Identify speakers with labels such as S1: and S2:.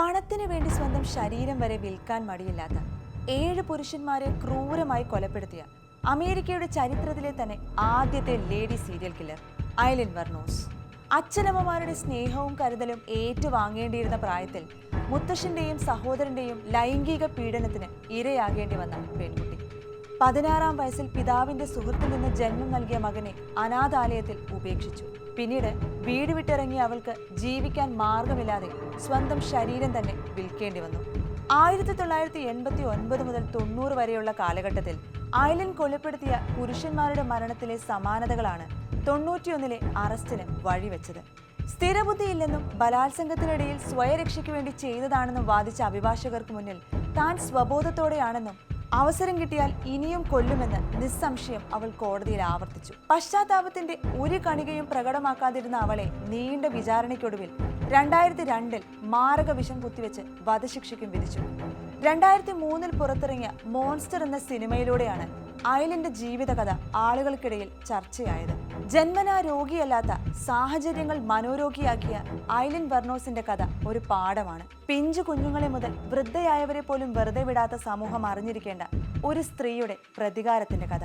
S1: പണത്തിന് വേണ്ടി സ്വന്തം ശരീരം വരെ വിൽക്കാൻ മടിയില്ലാത്ത ഏഴ് പുരുഷന്മാരെ ക്രൂരമായി കൊലപ്പെടുത്തിയ അമേരിക്കയുടെ ചരിത്രത്തിലെ തന്നെ ആദ്യത്തെ lady serial killer Aileen Wuornos അച്ഛനമ്മമാരുടെ സ്നേഹവും കരുതലും ഏറ്റുവാങ്ങേണ്ടിയിരുന്ന പ്രായത്തിൽ മുത്തശ്ശന്റെയും സഹോദരന്റെയും ലൈംഗിക പീഡനത്തിന് ഇരയാകേണ്ടി വന്ന പെൺകുട്ടി. പതിനാറാം വയസ്സിൽ പിതാവിന്റെ സുഹൃത്തിൽ നിന്ന് ജന്മം നൽകിയ മകനെ അനാഥാലയത്തിൽ ഉപേക്ഷിച്ചു. പിന്നീട് വീട് വിട്ടിറങ്ങിയ അവൾക്ക് ജീവിക്കാൻ മാർഗമില്ലാതെ സ്വന്തം ശരീരം തന്നെ വിൽക്കേണ്ടി വന്നു. ആയിരത്തി തൊള്ളായിരത്തി എൺപത്തി ഒൻപത് മുതൽ തൊണ്ണൂറ് വരെയുള്ള കാലഘട്ടത്തിൽ ഐലൻ കൊലപ്പെടുത്തിയ പുരുഷന്മാരുടെ മരണത്തിലെ സമാനതകളാണ് തൊണ്ണൂറ്റിയൊന്നിലെ അറസ്റ്റിന് വഴിവെച്ചത്. സ്ഥിരബുദ്ധിയില്ലെന്നും ബലാത്സംഗത്തിനിടയിൽ സ്വയരക്ഷയ്ക്ക് വേണ്ടി ചെയ്തതാണെന്നും വാദിച്ച അഭിഭാഷകർക്ക് മുന്നിൽ താൻ സ്വബോധത്തോടെയാണെന്നും അവസരം കിട്ടിയാൽ ഇനിയും കൊല്ലുമെന്ന് നിസ്സംശയം അവൾ കോടതിയിൽ ആവർത്തിച്ചു. പശ്ചാത്താപത്തിന്റെ ഒരു കണികയും പ്രകടമാക്കാതിരുന്ന അവളെ നീണ്ട വിചാരണയ്ക്കൊടുവിൽ രണ്ടായിരത്തി രണ്ടിൽ മാരക വിഷം കുത്തിവെച്ച് വധശിക്ഷയ്ക്കും വിധിച്ചു. രണ്ടായിരത്തി മൂന്നിൽ പുറത്തിറങ്ങിയ മോൺസ്റ്റർ എന്ന സിനിമയിലൂടെയാണ് അയലിന്റെ ജീവിതകഥ ആളുകൾക്കിടയിൽ ചർച്ചയായത്. ജന്മനാ രോഗിയല്ലാത്ത സാഹചര്യങ്ങൾ മനോരോഗിയാക്കിയ ഐലിൻ ബർണോസിന്റെ കഥ ഒരു പാഠമാണ്. പിഞ്ചു കുഞ്ഞുങ്ങളെ മുതൽ വൃദ്ധയായവരെ പോലും വെറുതെ വിടാത്ത സമൂഹം അറിഞ്ഞിരിക്കേണ്ട ഒരു സ്ത്രീയുടെ പ്രതികാരത്തിന്റെ കഥ.